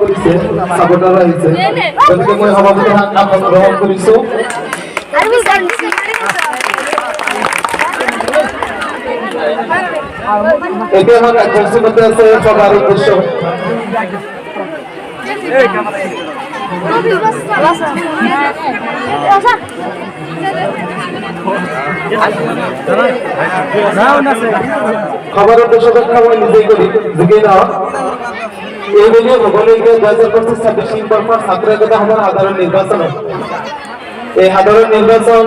কৰিছে আহিছে গতিকে মই সভাপতি আসন গ্ৰহণ কৰিছো এতিয়া আমাৰ কাৰ্যসূচীতে আছে সভাৰ উদ্দেশ্য। খবর উদ্দেশ্যকে মই নিজেই কৰি যোগেই নহওক এইবেলি হ'বলগীয়া দুহেজাৰ পঁচিছ ছাব্বিছ শিক্ষকৰ ছাত্ৰ একতা নিৰ্বাচন এই সাধাৰণ নিৰ্বাচন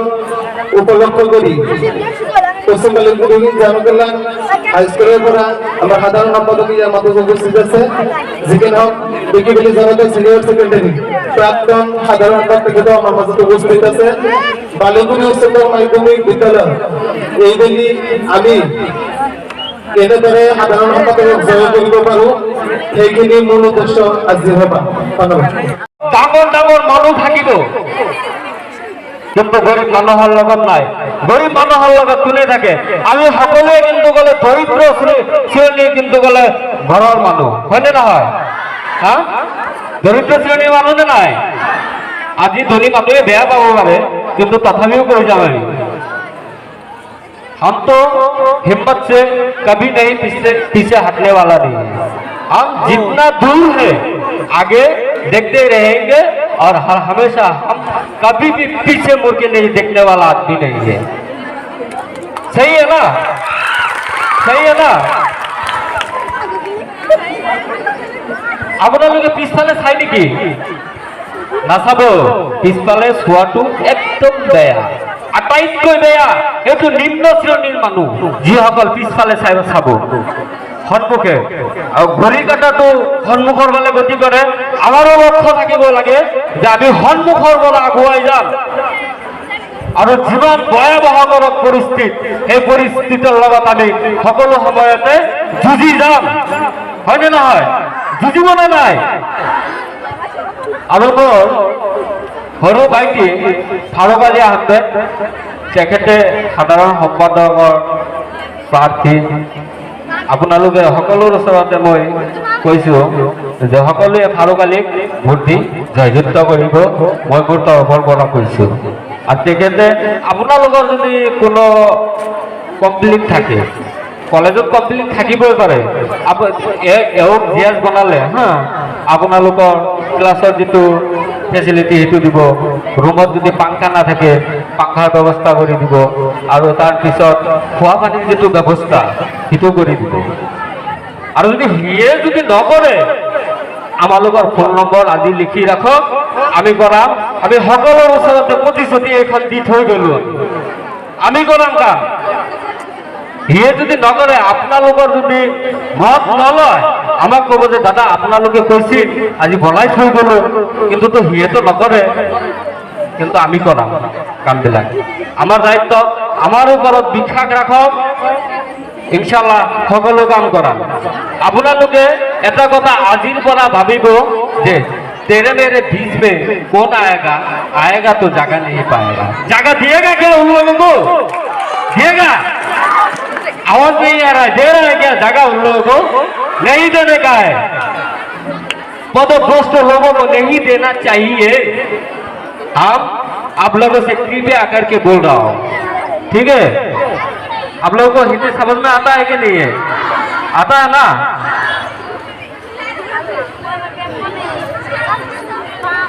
উপলক্ষ কৰি পশ্চিম বালিপুর জনকল্যাণ হাইস্কুলের পৰা আমাৰ সাধাৰণ সম্পাদক ইয়াৰ মাজত উপস্থিত আছে যিকেন হওক বিকিবিলি জনতা সিনিয়র সেক্রেটারি প্ৰাক্তন সাধাৰণ সম্পাদক আমাৰ মাজত উপস্থিত আছে বালিগুৰি উচ্চতৰ মাধ্যমিক বিদ্যালয় এইবেলি আমি কেনেদৰে সাধাৰণ সম্পাদকক জয় কৰিব পাৰো, সেইখিনি মূল উদ্দেশ্য আজি হবা ধন্যবাদ। ডাঙৰ ডাঙৰ মানুহ থাকিব। কিন্তু গৰীব মানুহৰ লগত নাই। গৰীব মানুহৰ লগত কোনে থাকে? আমি সকলোৱে কিন্তু গ'লে দৰিদ্ৰ শ্ৰে- শ্ৰেণী কিন্তু গ'লে ঘৰৰ মানুহ। হয়নে নহয়? হা? দৰিদ্ৰ শ্ৰেণীৰ মানুহ নে নাই? আজি ধনী মানুহে বেয়া পাব পাৰে, কিন্তু তথাপিও কৈ যাম আমি हम तो हिम्मत से कभी नहीं पीछे पीछे हटने वाला नहीं है हम जितना दूर है आगे देखते रहेंगे और हर हमेशा हम कभी भी पीछे मुड़ के नहीं देखने वाला आदमी नहीं है सही है ना सही है ना আপোনালোকে পিছফালে চাই নেকি নাচাব পিছফালে চোৱাটো একদম বেয়া আটাইতকৈ বেয়া এইটো নিম্ন শ্ৰেণীৰ মানুহ। যিসকল পিছফালে চাই চাব। সন্মুখে। আৰু ঘড়ী কাটাটো সন্মুখৰ ফালে গতি কৰে। আমাৰো লক্ষ্য থাকিব লাগে যে আমি সন্মুখৰ পৰা আগুৱাই যাম। আৰু যিমান ভয়াৱহজনক পৰিস্থিতি, সেই পৰিস্থিতিৰ লগত আমি সকলো সময়তে যুঁজি যাম। হয়নে নহয়? যুঁজিবনে নাই? আৰু সৰু ভাইটি ফাৰুক আলী আহমেদ তেখেতে সাধাৰণ সম্পাদকৰ প্ৰাৰ্থী। আপোনালোকে সকলোৰ ওচৰতে মই কৈছোঁ যে সকলোৱে ফাৰুক আলীক ভোট দি জয়যুক্ত কৰিব। মই মোৰ তৰফৰ পৰা কৈছোঁ। আৰু তেখেতে আপোনালোকৰ যদি কোনো কমপ্লিট থাকে, কলেজত কমপ্লিট থাকিবই পাৰে। এওঁক জি এছ বনালে, হা? আপোনালোকৰ ক্লাছৰ যিটো ফেচিলিটি সেইটো দিব। ৰুমত যদি পাংখা নাথাকে, পাংখাৰ ব্যৱস্থা কৰি দিব। আৰু তাৰপিছত খোৱা পানীৰ যিটো ব্যৱস্থা, সেইটো কৰি দিব। আৰু যদি সিয়ে যদি নকৰে আমালোকৰ ফোন নম্বৰ আজি লিখি ৰাখক। আমি কৰাম। আমি সকলোৰ ওচৰতে প্ৰতিশ্ৰুতি এইখন দি থৈ গ'লো। আমি কৰাম কাম। সিয়ে যদি নকৰে আপোনালোকৰ যদি মত নলয় আমাক ক'ব যে দাদা আপোনালোকে কৈছিল আজি বনাই থৈ গ'লো কিন্তু তো সিয়েতো নকৰে কিন্তু আমি কৰাম কামবিলাক আমাৰ দায়িত্ব আমাৰ ওপৰত বিশ্বাস ৰাখক ইনশাল্লাহ সকলো কাম কৰাম আপোনালোকে এটা কথা আজিৰ পৰা ভাবিব যে तेरे मेरे बीच में कौन आएगा आएगा तो जगह नहीं पाएगा जगह दिएगा क्या उन लोगों को दिएगा आवाज नहीं आ रहा है दे रहा है क्या जगह उन लोगों को नहीं देने का है पदभ्रष्ट लोगों को नहीं देना चाहिए हम आप लोगों से कृपया करके बोल रहा हूँ ठीक है आप लोगों को हिंदी समझ में आता है कि नहीं है आता है ना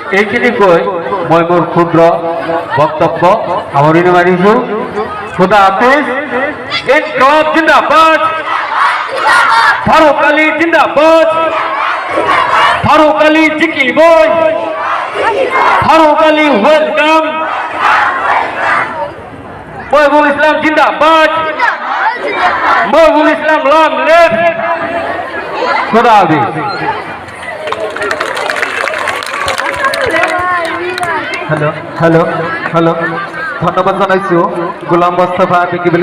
এইখিনি কৈ মই মোৰ ক্ষুদ্ৰ বক্তব্য সামৰণি মাৰিছো খুদা হাফিজ ইনকলাব জিন্দাবাদ ফারুক আলী জিন্দাবাদ ফারুক আলী জিকিবই ফারুক আলী ওয়েলকাম মহিবুল ইসলাম জিন্দাবাদ মহিবুল ইসলাম লং লেফ খুদা হাফিজ হেল্ল' হেল্ল' হেল্ল' ধন্যবাদ জনাইছো। গোলাম মুস্তফা বিকিবিলি